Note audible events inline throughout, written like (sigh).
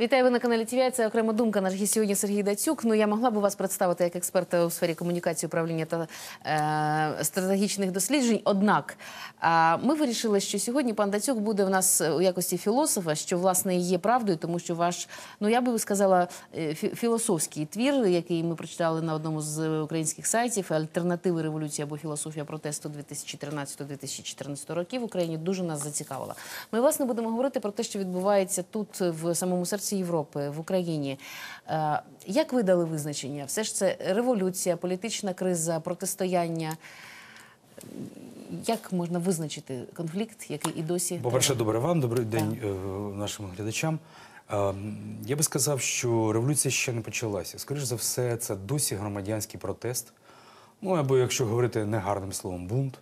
Вітаю ви на каналі ТВІ. Це окрема думка. Наш гість сьогодні Сергій Дацюк. Ну я могла б вас представити як експерта у сфері комунікації, управління та е, стратегічних досліджень. Однак е, ми вирішили, що сьогодні пан Дацюк буде в нас у якості філософа, що власне є правдою, тому що ваш, ну я би сказала, е, філософський твір, який ми прочитали на одному з українських сайтів, альтернативи революції або філософія протесту 2013-2014 років в Україні дуже нас зацікавила. Ми власне будемо говорити про те, що відбувається тут в самому серці Європи, в Україні. Е, Як ви дали визначення? Все ж це революція, політична криза, протистояння. Як можна визначити конфлікт, який і досі По-перше, триває? добрий вам, добрий день е, нашим глядачам. Е, Я би сказав, що революція ще не почалася. Скоріше за все, це досі громадянський протест. Ну, або, якщо говорити негарним словом, бунт.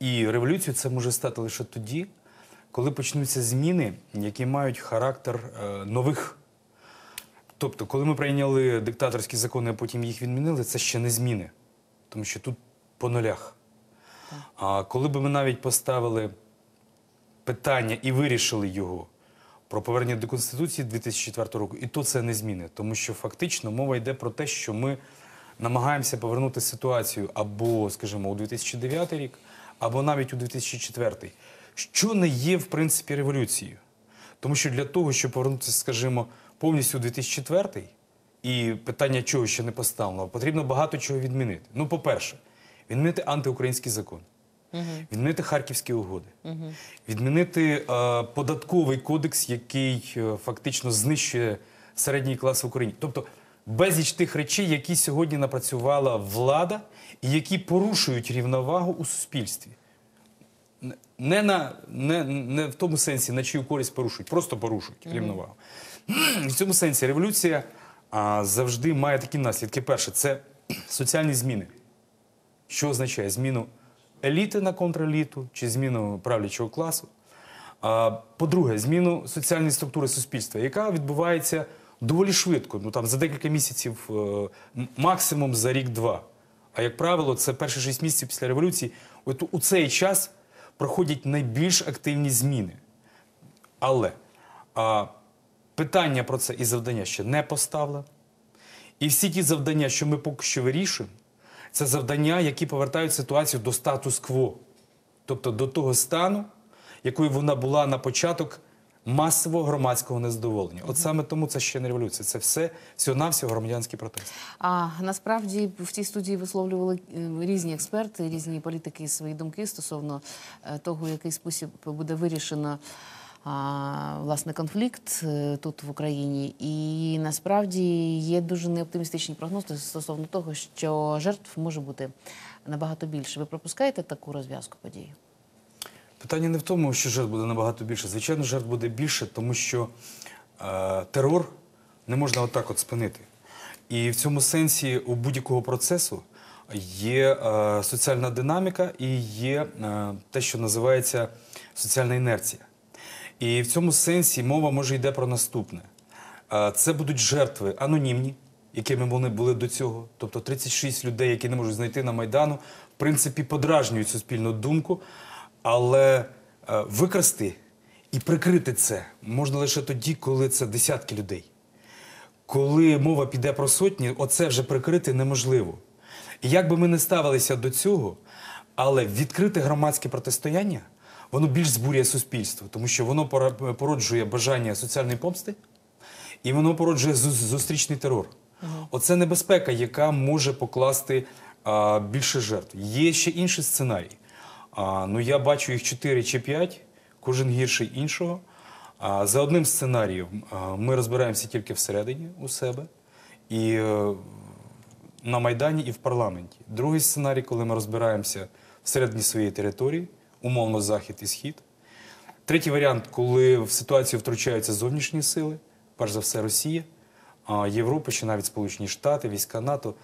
І революцію це може стати лише тоді, коли почнуться зміни, які мають характер е, нових. Тобто, коли ми прийняли диктаторські закони, а потім їх відмінили, це ще не зміни. Тому що тут по нулях. А коли б ми навіть поставили питання і вирішили його про повернення до Конституції 2004 року, і то це не зміни. Тому що фактично мова йде про те, що ми намагаємося повернути ситуацію або, скажімо, у 2009 рік, або навіть у 2004, що не є, в принципі, революцією. Тому що для того, щоб повернутися, скажімо, повністю у 2004 і питання чого ще не поставлено, потрібно багато чого відмінити. Ну, по-перше, відмінити антиукраїнський закон, відмінити харківські угоди, відмінити е, податковий кодекс, який е, фактично знищує середній клас в Україні. Тобто безліч тих речей, які сьогодні напрацювала влада і які порушують рівновагу у суспільстві. Не, на, не, не в тому сенсі, на чию користь порушують, просто порушують рівновагу. В цьому сенсі революція а, завжди має такі наслідки. Перше, це соціальні зміни. Що означає зміну еліти на контреліту чи зміну правлячого класу. По-друге, зміну соціальної структури суспільства, яка відбувається доволі швидко, ну там за декілька місяців, е, максимум за рік-два. А як правило, це перші шість місяців після революції. От у цей час проходять найбільш активні зміни. Але а, питання про це і завдання ще не поставлено. І всі ті завдання, що ми поки що вирішуємо, це завдання, які повертають ситуацію до статус-кво, тобто до того стану, якою вона була на початок масового громадського незадоволення. От саме тому це ще не революція, це все всього-навсього громадянський протест. А насправді в цій студії висловлювали е, різні експерти, різні політики свої думки стосовно е, того, який спосіб буде вирішено. Власне, конфлікт е, тут в Україні, і насправді є дуже неоптимістичні прогнози стосовно того, що жертв може бути набагато більше. Ви пропускаєте таку розв'язку подій? Питання не в тому, що жертв буде набагато більше. Звичайно, жертв буде більше, тому що е, терор не можна отак от спинити. І в цьому сенсі у будь-якого процесу є е, соціальна динаміка і є е, те, що називається соціальна інерція. І в цьому сенсі мова може йде про наступне: Е, це будуть жертви анонімні, якими вони були до цього. Тобто 36 людей, які не можуть знайти на Майдану, в принципі, подражнюють суспільну думку, але е, викрасти і прикрити це можна лише тоді, коли це десятки людей. Коли мова піде про сотні, оце вже прикрити неможливо. І як би ми не ставилися до цього, але відкрите громадське протистояння, воно більш збурює суспільство, тому що воно породжує бажання соціальної помсти, і воно породжує зустрічний терор. Оце небезпека, яка може покласти а, більше жертв. Є ще інший сценарій. А, ну, я бачу їх 4 чи 5, кожен гірший іншого. А, за одним сценарієм ми розбираємося тільки всередині у себе. І е, на Майдані і в парламенті. Другий сценарій, коли ми розбираємося всередині своєї території, умовно захід і схід. Третій варіант, коли в ситуацію втручаються зовнішні сили, перш за все Росія, Європа чи навіть Сполучені Штати, війська НАТО.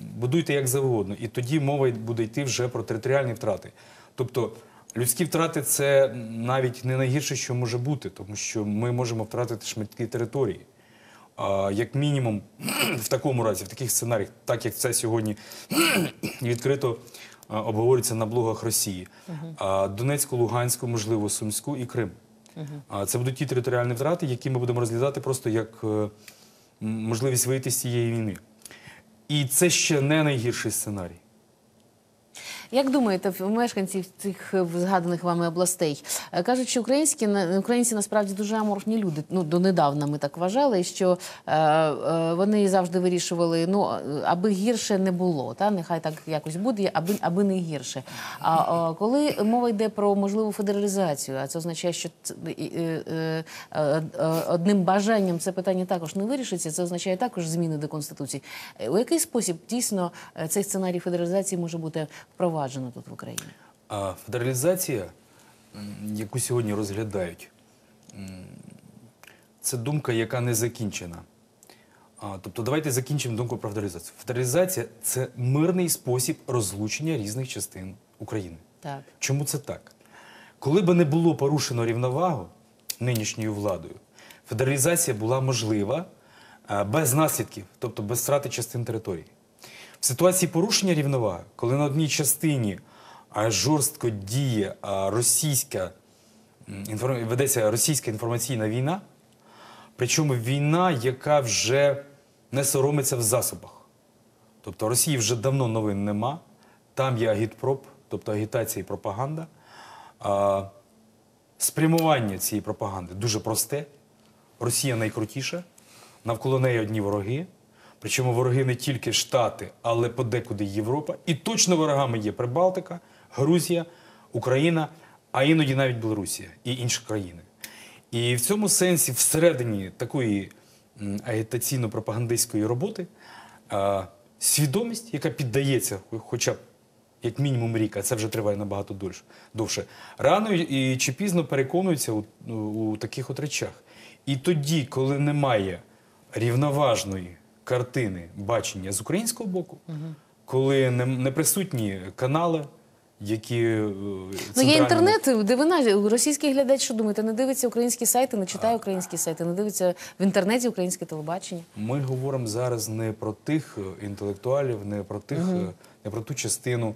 Будуйте як завгодно. І тоді мова буде йти вже про територіальні втрати. Тобто людські втрати це навіть не найгірше, що може бути, тому що ми можемо втратити шматки території. А, як мінімум, (clears throat) в такому разі, в таких сценаріях, так як це сьогодні (clears throat) відкрито обговорюється на блогах Росії, а, Донецьку, Луганську, можливо, Сумську і Крим. А це будуть ті територіальні втрати, які ми будемо розглядати просто як е, можливість вийти з цієї війни. І це ще не найгірший сценарій. Як думаєте, в- мешканці цих е, згаданих вами областей е, кажуть, що українські українці насправді дуже аморфні люди. Ну донедавна ми так вважали, що е, вони завжди вирішували, ну аби гірше не було, та нехай так якось буде, аби аби не гірше. А коли мова йде про можливу федералізацію, а це означає, що одним бажанням це питання також не вирішиться. Це означає також зміни до конституції. У який спосіб дійсно цей сценарій федералізації може бути впроваджено тут в Україні? А федералізація, яку сьогодні розглядають, це думка, яка не закінчена. А, тобто, давайте закінчимо думку про федералізацію. Федералізація це мирний спосіб розлучення різних частин України. Так. Чому це так? Коли би не було порушено рівновагу нинішньою владою, федералізація була можлива без наслідків, тобто без втрати частин території. Ситуації порушення рівноваги, коли на одній частині жорстко діє російська ведеться російська інформаційна війна, причому війна, яка вже не соромиться в засобах. Тобто Росії вже давно новин нема. Там є агітпроп, тобто агітація і пропаганда. Спрямування цієї пропаганди дуже просте. Росія найкрутіша, навколо неї одні вороги. Причому вороги не тільки Штати, але подекуди Європа. І точно ворогами є Прибалтика, Грузія, Україна, а іноді навіть Білорусія і інші країни. І в цьому сенсі, всередині такої агітаційно-пропагандистської роботи, свідомість, яка піддається, хоча б як мінімум рік, а це вже триває набагато довше, рано і чи пізно переконуються у, у таких от речах. І тоді, коли немає рівноважної картини бачення з українського боку, коли не, не присутні канали, які е, Ну, є інтернет, дивина. Російський глядач, що думаєте, не дивиться українські сайти, не читає українські сайти, не дивиться в інтернеті українське телебачення. Ми говоримо зараз не про тих е, інтелектуалів, не про тих, е, не про ту частину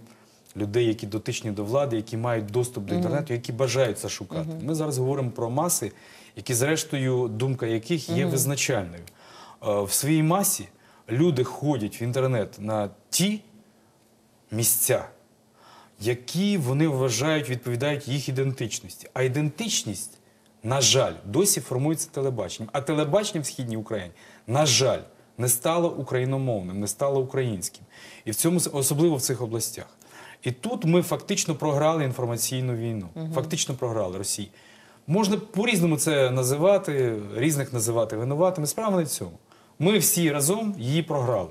людей, які дотичні до влади, які мають доступ до інтернету, які бажають це шукати. Ми зараз говоримо про маси, які, зрештою, думка яких є визначальною. Е, В своїй масі люди ходять в інтернет на ті місця, які вони вважають відповідають їх ідентичності. А ідентичність, на жаль, досі формується телебаченням. А телебачення в східній Україні, на жаль, не стало україномовним, не стало українським. І в цьому особливо в цих областях. І тут ми фактично програли інформаційну війну. Фактично програли Росії. Можна по-різному це називати, різних називати винуватими. Справа не в цьому. Ми всі разом її програли.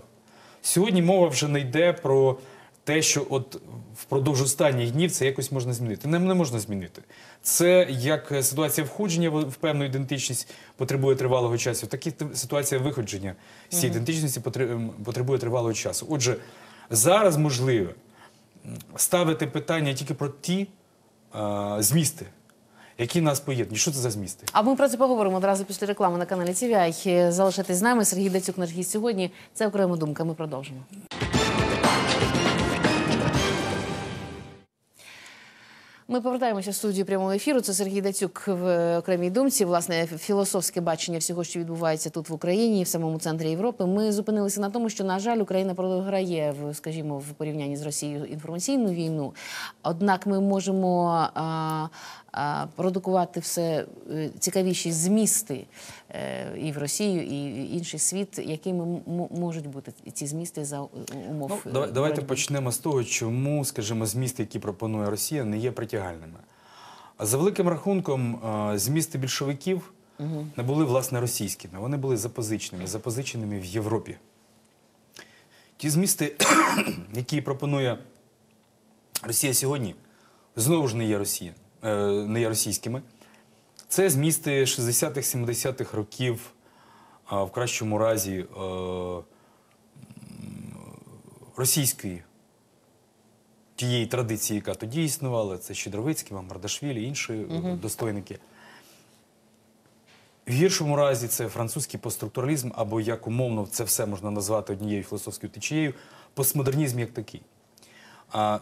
Сьогодні мова вже не йде про те, що от впродовж останніх днів це якось можна змінити. Не, не можна змінити. Це як ситуація входження в певну ідентичність потребує тривалого часу, так і ситуація виходження з цієї ідентичності потребує тривалого часу. Отже, зараз можливе ставити питання тільки про ті а, змісти, які нас поєднують. Що це за змісти? А ми про це поговоримо одразу після реклами на каналі TVI. Залишайтесь з нами. Сергій Дацюк, наш гість сьогодні. Це окрема думка. Ми продовжимо. Ми повертаємося в студію прямого ефіру. Це Сергій Дацюк в окремій думці. Власне, філософське бачення всього, що відбувається тут в Україні, в самому центрі Європи. Ми зупинилися на тому, що на жаль, Україна програє в, скажімо, в порівнянні з Росією інформаційну війну. Однак ми можемо а, продукувати все е, цікавіші змісти е, і в Росію, і в інший світ, якими можуть бути ці змісти за умов. Ну, е, давайте боротьби. почнемо з того, чому, скажімо, змісти, які пропонує Росія, не є притягальними. За великим рахунком, е, змісти більшовиків не були власне російськими, вони були запозиченими, запозиченими в Європі. Ті змісти, (coughs) які пропонує Росія сьогодні, знову ж не є, Росія, е, не є російськими. Це змісти 60-х, 70-х років, в кращому разі. е, російської тієї традиції, яка тоді існувала, це Щедровицький, Мардашвілі, інші е, достойники. В гіршому разі це французький постструктуралізм, або як умовно це все можна назвати однією філософською течією, постмодернізм як такий.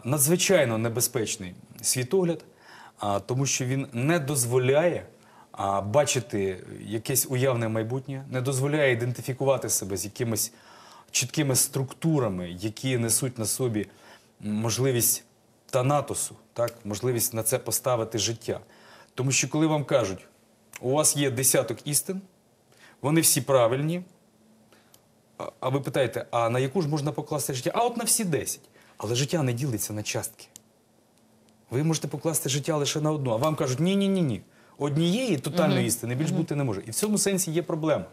Надзвичайно небезпечний світогляд, тому що він не дозволяє бачити якесь уявне майбутнє, не дозволяє ідентифікувати себе з якимись чіткими структурами, які несуть на собі можливість танатосу, так? можливість на це поставити життя. Тому що коли вам кажуть, у вас є десяток істин, вони всі правильні, а- ви питаєте, а на яку ж можна покласти життя? А от на всі 10. Але життя не ділиться на частки. Ви можете покласти життя лише на одну, а вам кажуть, ні, ні, ні, ні. Однієї тотальної істини більш бути не може. І в цьому сенсі є проблема.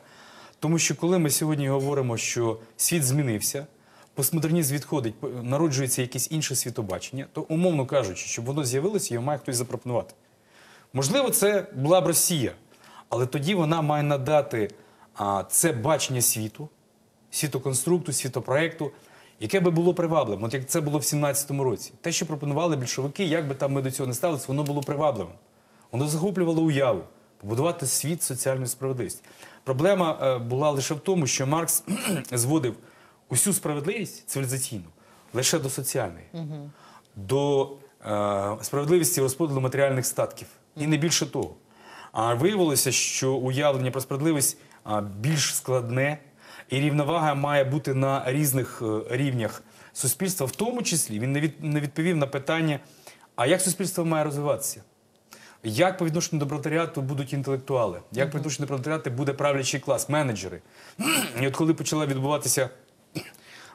Тому що коли ми сьогодні говоримо, що світ змінився, постмодернізм відходить, народжується якесь інше світобачення, то умовно кажучи, щоб воно з'явилося, його має хтось запропонувати. Можливо, це була б Росія, але тоді вона має надати а, це бачення світу, світоконструкту, світопроекту, яке би було привабливим. От як це було в 17-му році. Те, що пропонували більшовики, як би там ми до цього не ставилися, воно було привабливим. Воно захоплювало уяву, побудувати світ соціальної справедливості. Проблема е, була лише в тому, що Маркс (clears throat) зводив усю справедливість цивілізаційну лише до соціальної, до е, справедливості розподілу матеріальних статків. І не більше того. А виявилося, що уявлення про справедливість більш складне, і рівновага має бути на різних е, рівнях суспільства, в тому числі він не від- не відповів на питання, а як суспільство має розвиватися? Як по відношенню до пролетаріату будуть інтелектуали? Як по відношенню до пролетаріату буде правлячий клас, менеджери? І от коли почала відбуватися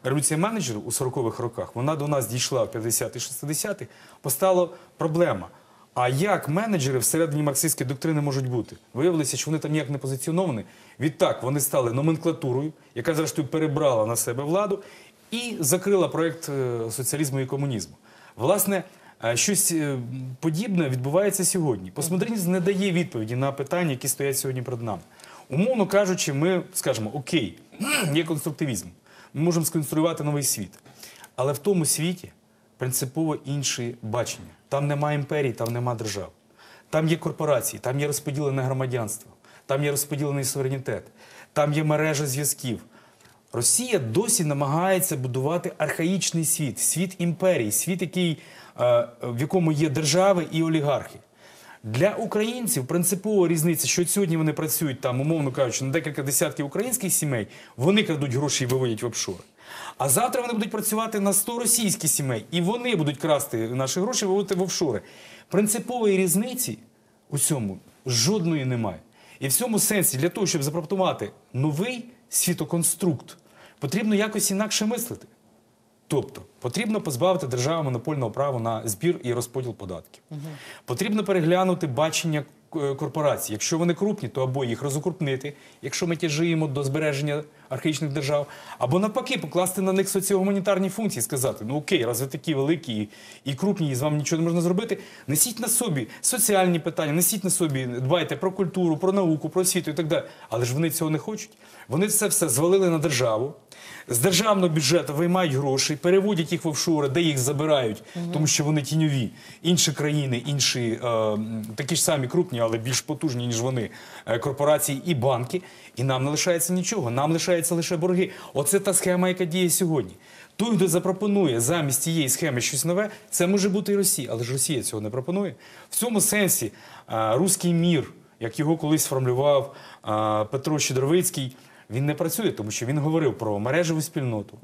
революція менеджерів у 40-х роках, вона до нас дійшла в 50-х, 60-х, постала проблема. А як менеджери всередині марксистської доктрини можуть бути? Виявилося, що вони там ніяк не позиціоновані. Відтак вони стали номенклатурою, яка зрештою перебрала на себе владу і закрила проєкт е, соціалізму і комунізму. Власне, е, щось е, подібне відбувається сьогодні. Постмодернізм не дає відповіді на питання, які стоять сьогодні перед нами. Умовно кажучи, ми скажемо, окей, (clears throat) є конструктивізм. Ми можемо сконструювати новий світ. Але в тому світі принципово інше бачення. Там немає імперій, там немає держав. Там є корпорації, там є розподілене громадянство, там є розподілений суверенітет, там є мережа зв'язків. Росія досі намагається будувати архаїчний світ, світ імперії, світ, який, е, в якому є держави і олігархи. Для українців принципова різниця, що сьогодні вони працюють там, умовно кажучи, на декілька десятків українських сімей, вони крадуть гроші і виводять в офшори. А завтра вони будуть працювати на 100 російських сімей, і вони будуть красти наші гроші виводити в офшори. Принципової різниці у цьому жодної немає. І в цьому сенсі, для того, щоб запропонувати новий світоконструкт, потрібно якось інакше мислити. Тобто потрібно позбавити державу монопольного права на збір і розподіл податків. Потрібно переглянути бачення е, корпорацій. Якщо вони крупні, то або їх розукрупнити, якщо ми тяжіємо до збереження архаїчних держав, або навпаки покласти на них соціогуманітарні функції, сказати: ну окей, раз ви такі великі і, і крупні, і з вами нічого не можна зробити. Несіть на собі соціальні питання, несіть на собі, дбайте про культуру, про науку, про освіту і так далі. Але ж вони цього не хочуть. Вони це все звалили на державу. З державного бюджету виймають гроші, переводять їх в офшори, де їх забирають, тому що вони тіньові. Інші країни, інші е, такі ж самі крупні, але більш потужні, ніж вони, е, корпорації і банки. І нам не лишається нічого. Нам лишається лише борги. Оце та схема, яка діє сьогодні. Той, хто запропонує замість цієї схеми щось нове, це може бути і Росія, але ж Росія цього не пропонує. В цьому сенсі а, руський мір, як його колись сформулював а, Петро Щедровицький, він не працює, тому що він говорив про мережеву спільноту,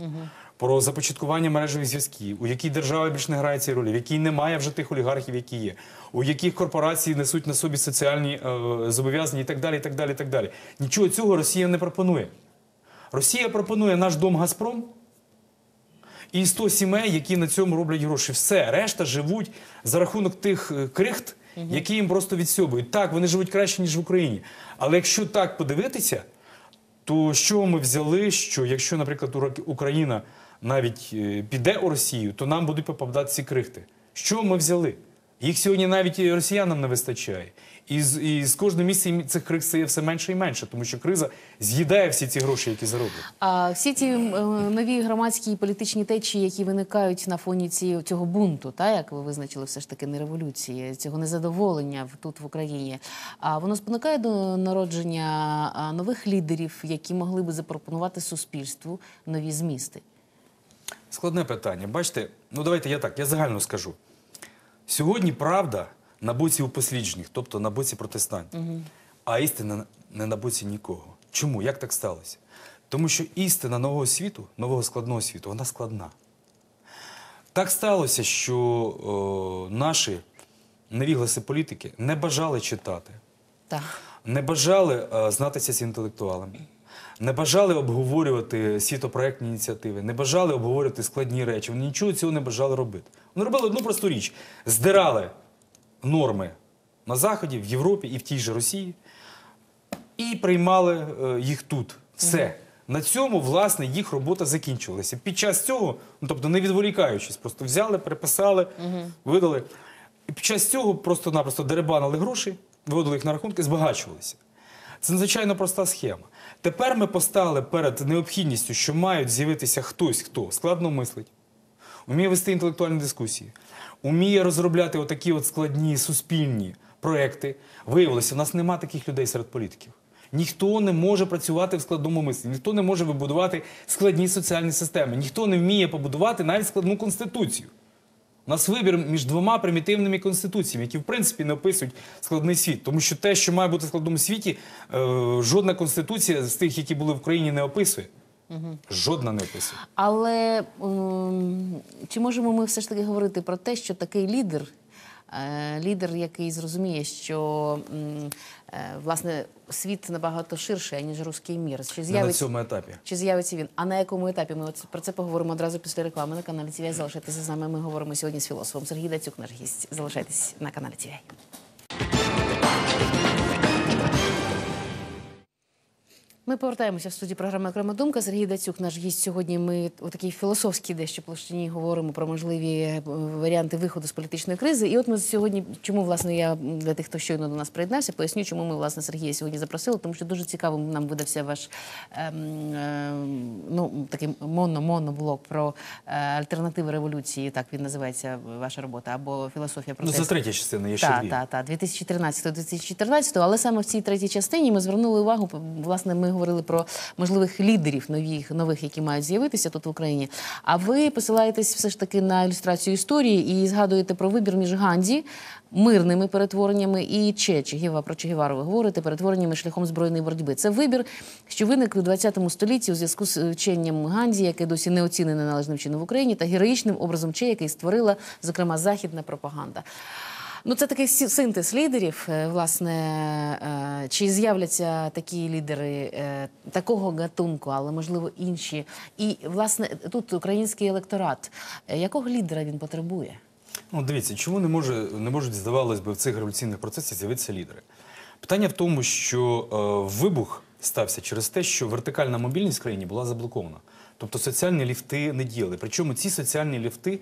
про започаткування мережевих зв'язків, у якій держава більш не грає цієї ролі, в якій немає вже тих олігархів, які є, у яких корпорації несуть на собі соціальні е, зобов'язання і так далі. і так далі, і так далі. Нічого цього Росія не пропонує. Росія пропонує наш дом Газпром і 100 сімей, які на цьому роблять гроші. Все, решта живуть за рахунок тих е, крихт, які їм просто відсьобують. Так, вони живуть краще, ніж в Україні. Але якщо так подивитися, то чого ми взяли, що якщо, наприклад, Україна навіть е, піде у Росію, то нам будуть попадати ці крихти. Чого ми взяли? Їх сьогодні навіть і росіянам не вистачає. І з, і з кожним місяцем цих крих стає все менше і менше, тому що криза з'їдає всі ці гроші, які зароблять. А всі ці е, нові громадські і політичні течії, які виникають на фоні ці, цього бунту, та як ви визначили, все ж таки не революції, цього незадоволення тут в Україні, а воно спонукає до народження нових лідерів, які могли би запропонувати суспільству нові змісти. Складне питання. Бачите, ну давайте я так, я загально скажу. Сьогодні правда на боці упосліджених, тобто на боці протестантів. А істина не на боці нікого. Чому? Як так сталося? Тому що істина нового світу, нового складного світу, вона складна. Так сталося, що о, наші невігласи політики не бажали читати, Так. не бажали е, знатися з інтелектуалами, не бажали обговорювати світопроектні ініціативи, не бажали обговорювати складні речі. Вони нічого цього не бажали робити. Вони робили одну просту річ: здирали норми на Заході, в Європі і в тій же Росії, і приймали е, їх тут. Все. На цьому, власне, їх робота закінчувалася. Під час цього, ну тобто не відволікаючись, просто взяли, переписали, видали. І під час цього просто-напросто деребанили гроші, виводили їх на рахунки, збагачувалися. Це надзвичайно проста схема. Тепер ми постали перед необхідністю, що мають з'явитися хтось, хто складно мислить, вміє вести інтелектуальні дискусії, вміє розробляти отакі от складні суспільні проекти. Виявилося, в нас нема таких людей серед політиків. Ніхто не може працювати в складному мисленні, ніхто не може вибудувати складні соціальні системи, ніхто не вміє побудувати навіть складну конституцію. У нас вибір між двома примітивними конституціями, які в принципі не описують складний світ. Тому що те, що має бути в складному світі, е, жодна конституція з тих, які були в країні, не описує. Жодна не описує. Але чи можемо ми все ж таки говорити про те, що такий лідер, лідер, який зрозуміє, що е, власне світ набагато ширший, ніж руський мір. Чи з'явиться на цьому етапі. чи з'явиться він? А на якому етапі? Ми от про це поговоримо одразу після реклами на каналі ТВ. Залишайтеся з нами. Ми говоримо сьогодні з філософом Сергій Дацюк, наш гість. Залишайтесь на каналі ТВ. Ми повертаємося в студію програми Окрема думка. Сергій Дацюк, наш гість сьогодні. Ми у такій філософській дещо площині говоримо про можливі е, варіанти виходу з політичної кризи. І от ми сьогодні, чому власне я для тих, хто щойно до нас приєднався, поясню, чому ми власне Сергія сьогодні запросили, тому що дуже цікавим нам видався ваш ем, ем, ну такий моно-моноблок про е, альтернативи революції. Так він називається ваша робота або філософія Ну, це третя частина, є ще Так, дві. так, так, 2013-2014, але саме в цій третій частині ми звернули увагу. Власне, ми говорили про можливих лідерів нових, нових, які мають з'явитися тут в Україні. А ви посилаєтесь все ж таки на ілюстрацію історії і згадуєте про вибір між Ганді, мирними перетвореннями і Че, Чегіва, про Чегівару ви говорите, перетвореннями шляхом збройної боротьби. Це вибір, що виник у 20 столітті у зв'язку з вченням Ганді, яке досі не оцінене належним чином в Україні, та героїчним образом Че, який створила, зокрема, західна пропаганда. Ну, це такий синтез лідерів. Е, Власне, е, чи з'являться такі лідери е, такого гатунку, але можливо інші. І власне тут український електорат. Якого лідера він потребує? Ну, дивіться, чому не, може, не можуть, здавалось би, в цих революційних процесах з'явитися лідери? Питання в тому, що е, вибух стався через те, що вертикальна мобільність в країні була заблокована. Тобто соціальні ліфти не діяли. Причому ці соціальні ліфти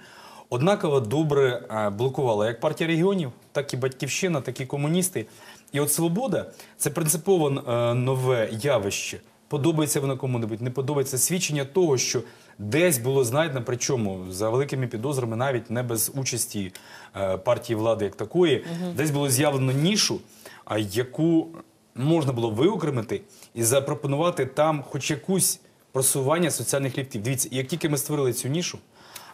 однаково добре е, блокувала як партія регіонів, так і батьківщина, так і комуністи. І от свобода це принципово е, нове явище. Подобається воно кому-небудь, не подобається свідчення того, що десь було знайдено, причому за великими підозрами, навіть не без участі е, партії влади як такої, десь було з'явлено нішу, а яку можна було виокремити і запропонувати там хоч якусь просування соціальних ліфтів. Дивіться, як тільки ми створили цю нішу,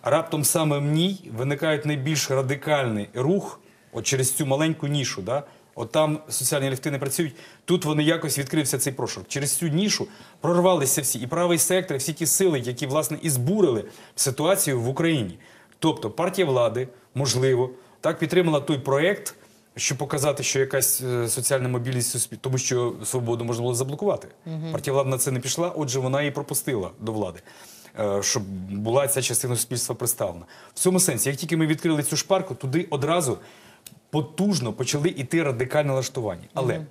раптом саме в ній виникає найбільш радикальний рух от через цю маленьку нішу. Да? От там соціальні ліфти не працюють. Тут вони якось відкрився цей прошарок. Через цю нішу прорвалися всі і правий сектор, і всі ті сили, які власне і збурили ситуацію в Україні. Тобто партія влади, можливо, так підтримала той проект, щоб показати, що якась е, соціальна мобільність суспільства, тому що свободу можна було заблокувати. Партія влади на це не пішла, отже, вона її пропустила до влади. Е, Щоб була ця частина суспільства представлена. В цьому сенсі, як тільки ми відкрили цю шпарку, туди одразу потужно почали йти радикальне налаштування. Але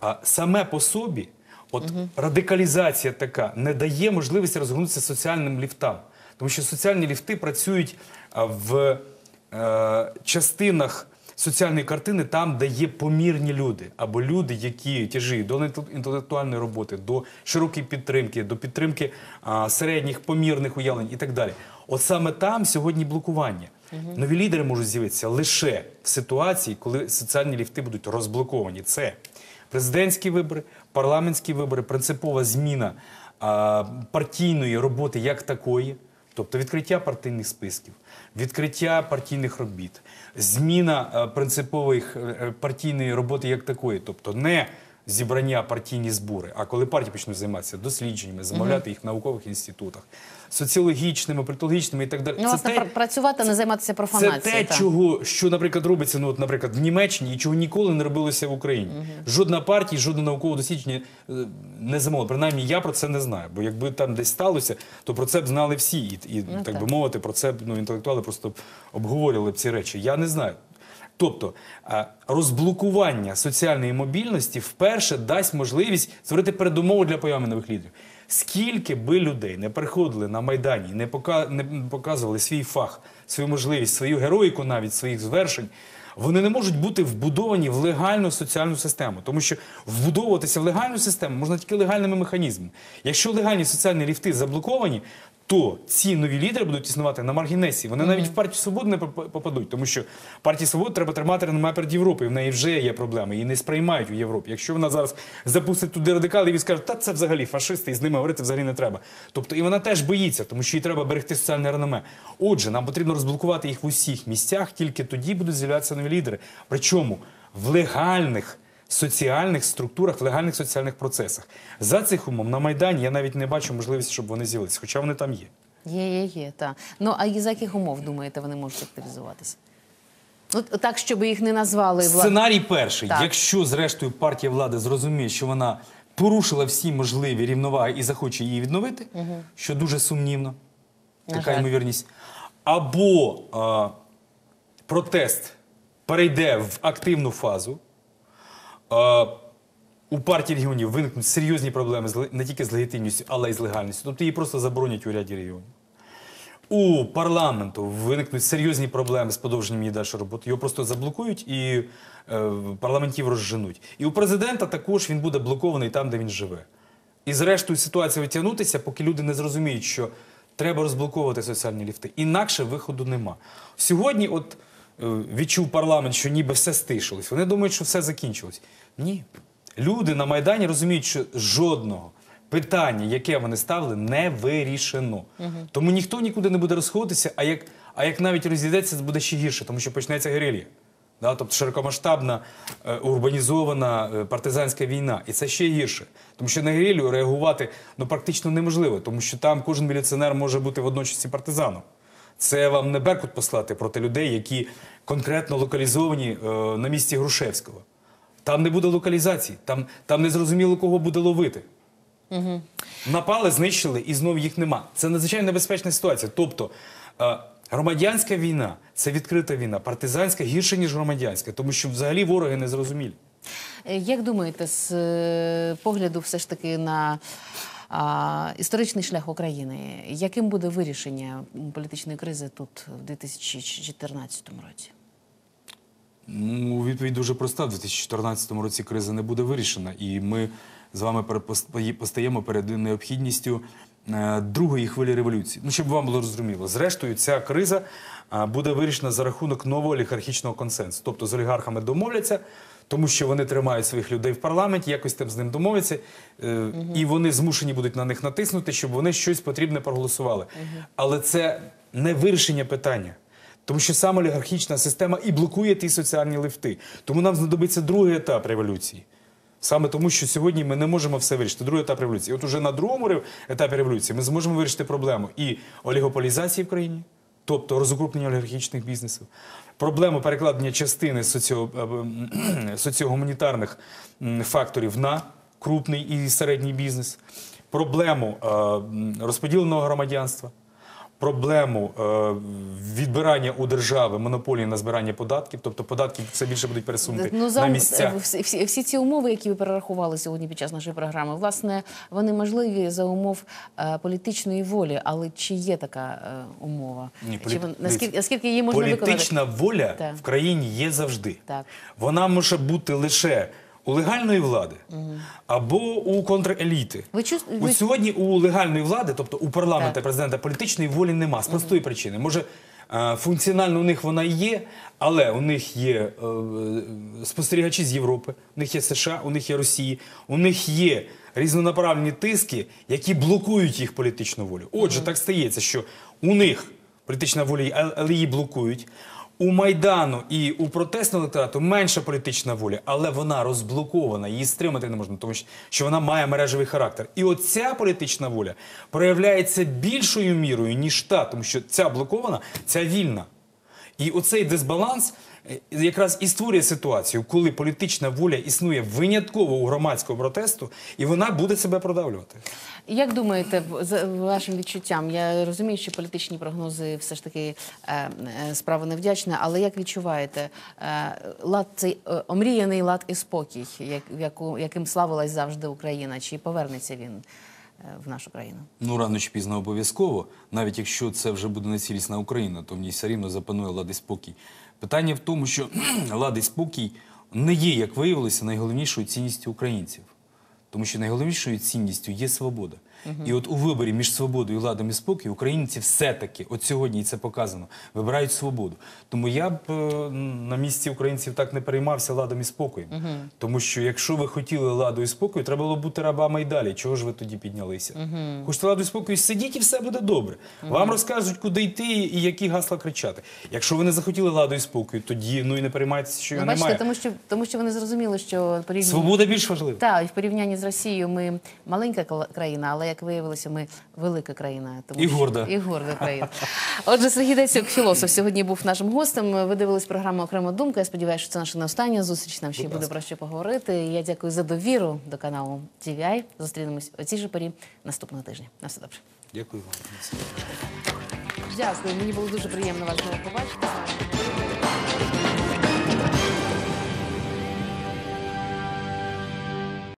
а, саме по собі, от радикалізація така не дає можливості розгорнутися соціальним ліфтам. Тому що соціальні ліфти працюють в е, частинах соціальної картини там, де є помірні люди, або люди, які тяжіють до інтелектуальної роботи, до широкої підтримки, до підтримки а, середніх помірних уявлень і так далі. От саме там сьогодні блокування. Нові лідери можуть з'явитися лише в ситуації, коли соціальні ліфти будуть розблоковані. Це президентські вибори, парламентські вибори, принципова зміна а, партійної роботи як такої. Тобто відкриття партійних списків, відкриття партійних робіт, зміна принципової принципових е, е, партійної роботи як такої, тобто не зібрання партійні збори, а коли партії почнуть займатися дослідженнями, замовляти їх в наукових інститутах, соціологічними, політологічними і так далі. Ну, власне, пр- працювати, не займатися Це те, чого, що, наприклад, робиться, ну, от, наприклад, в Німеччині і чого ніколи не робилося в Україні. Жодна партія, жодне наукове дослідження е, не замовила. Принаймні, я про це не знаю. Бо якби там десь сталося, то про це б знали всі. І, і Ну, так, так. би мовити, про це б ну, інтелектуали просто обговорювали б ці речі. Я не знаю. Тобто розблокування соціальної мобільності вперше дасть можливість створити передумову для появи нових лідерів. Скільки би людей не приходили на Майдані, не показували свій фах, свою можливість, свою героїку навіть своїх звершень, вони не можуть бути вбудовані в легальну соціальну систему, тому що вбудовуватися в легальну систему можна тільки легальними механізмами. Якщо легальні соціальні ліфти заблоковані, то ці нові лідери будуть існувати на маргінесі. Вони навіть в партію свободи не попадуть, тому що партії свободи треба тримати реноме перед Європою. В неї вже є проблеми, її не сприймають у Європі. Якщо вона зараз запустить туди радикалів і скаже, та це взагалі фашисти, і з ними говорити взагалі не треба. Тобто і вона теж боїться, тому що їй треба берегти соціальне реноме. Отже, нам потрібно розблокувати їх в усіх місцях, тільки тоді будуть з'являтися нові лідери. Причому в легальних соціальних структурах, в легальних соціальних процесах. За цих умов на Майдані я навіть не бачу можливості, щоб вони з'явилися, хоча вони там є. Є, є, є, так. Ну, а і за яких умов, думаєте, вони можуть активізуватися? Ну, так, щоб їх не назвали влад... Сценарій перший. Так. Якщо, зрештою, партія влади зрозуміє, що вона порушила всі можливі рівноваги і захоче її відновити, що дуже сумнівно, На така жаль. ймовірність, або а, протест перейде в активну фазу. У партії регіонів виникнуть серйозні проблеми не тільки з легітимністю, але й з легальністю. Тобто її просто заборонять у ряді регіонів. У парламенту виникнуть серйозні проблеми з подовженням її далі роботи. Його просто заблокують і е, парламентів розженуть. І у президента також він буде блокований там, де він живе. І зрештою ситуація витягнутися, поки люди не зрозуміють, що треба розблоковувати соціальні ліфти. Інакше виходу нема. Сьогодні, от відчув парламент, що ніби все стишилось. Вони думають, що все закінчилось. Ні. Люди на Майдані розуміють, що жодного питання, яке вони ставили, не вирішено. Тому ніхто нікуди не буде розходитися, а як, а як навіть розійдеться, це буде ще гірше, тому що почнеться герилія. Да, тобто широкомасштабна, е, урбанізована е, партизанська війна. І це ще гірше. Тому що на герилію реагувати ну, практично неможливо, тому що там кожен міліціонер може бути водночас і партизаном. Це вам не Беркут послати проти людей, які конкретно локалізовані е, на місці Грушевського. Там не буде локалізації, там, там не зрозуміло, кого буде ловити. Напали, знищили і знову їх нема. Це надзвичайно небезпечна ситуація. Тобто е, громадянська війна це відкрита війна, партизанська гірше, ніж громадянська, тому що взагалі вороги не зрозумілі. Е, Як думаєте, з погляду все ж таки на історичний шлях України, яким буде вирішення політичної кризи тут в 2014 році? Ну, відповідь дуже проста. В 2014 році криза не буде вирішена, і ми з вами постаємо перед необхідністю е, другої хвилі революції. Ну, щоб вам було зрозуміло. Зрештою, ця криза буде вирішена за рахунок нового олігархічного консенсусу. Тобто з олігархами домовляться, тому що вони тримають своїх людей в парламенті, якось там з ним домовляться, е, і вони змушені будуть на них натиснути, щоб вони щось потрібне проголосували. Але це не вирішення питання. Тому що саме олігархічна система і блокує ті соціальні лифти. Тому нам знадобиться другий етап революції. Саме тому, що сьогодні ми не можемо все вирішити. Другий етап революції. От уже на другому етапі революції ми зможемо вирішити проблему і олігополізації в країні, тобто розукрупнення олігархічних бізнесів, проблему перекладення частини соціо, (clears throat) е, м, соціогуманітарних факторів на крупний і середній бізнес, проблему е, розподіленого громадянства проблему е, відбирання у держави монополії на збирання податків, тобто податки все більше будуть пересунути Ну, на місця. всі, всі, всі ці умови, які ви перерахували сьогодні під час нашої програми, власне, вони можливі за умов е, політичної волі. Але чи є така е, умова? Ні, чи політ- вон- наскільки, наскільки її можна Політична воля Так. в країні є завжди. Так. Вона може бути лише у легальної влади або у контреліти. Ви чу- От сьогодні у легальної влади, тобто у парламента Так. президента, політичної волі нема з простої причини. Може, е, функціонально у них вона і є, але у них є е, спостерігачі з Європи, у них є США, у них є Росії, у них є різнонаправлені тиски, які блокують їх політичну волю. Отже, так стається, що У них політична воля, але її блокують. У Майдану і у протестного електорату менша політична воля, але вона розблокована, її стримати не можна, тому що- вона має мережевий характер. І оця політична воля проявляється більшою мірою, ніж та, тому що ця блокована, ця вільна. І оцей дисбаланс е, якраз і створює ситуацію, коли політична воля існує винятково у громадського протесту, і вона буде себе продавлювати. Як думаєте, за вашим відчуттям? Я розумію, що політичні прогнози все ж таки е, е, справа невдячна, але як відчуваєте, е, лад цей е, омріяний лад і спокій, як, яку, яким славилась завжди Україна, чи повернеться він в нашу країну? Ну, рано чи пізно обов'язково, навіть якщо це вже буде нецілісна Україна, то в ній все рівно запанує лад і спокій. Питання в тому, що (clears throat) лад і спокій не є, як виявилося, найголовнішою цінністю українців. Тому що найголовнішою цінністю є свобода. І от у виборі між свободою, ладом і спокій українці все-таки, от сьогодні і це показано, вибирають свободу. Тому я б е, на місці українців так не переймався ладом і спокоєм. Тому що якщо ви хотіли ладу і спокою, треба було бути рабами й далі. Чого ж ви тоді піднялися? Хочете ладу і спокою, сидіть і все буде добре. Вам розкажуть, куди йти і які гасла кричати. Якщо ви не захотіли ладу і спокою, тоді ну і не переймайтеся, що Ну, його бачите, немає. тому що тому що вони зрозуміли, що порівняно Свобода більш важлива. Так, і в порівнянні з Росією ми маленька країна, але як виявилося, ми велика країна. Тому І що- горда. І горда країна. Отже, Сергій Децюк, філософ, сьогодні був нашим гостем. Ви дивились програму Окрема думка. Я сподіваюся, що це наша не остання зустріч. Нам ще буде про що поговорити. Я дякую за довіру до каналу TVI. Зустрінемось о цій же порі наступного тижня. На все добре. Дякую вам. Дякую. Мені було дуже приємно вас знову побачити.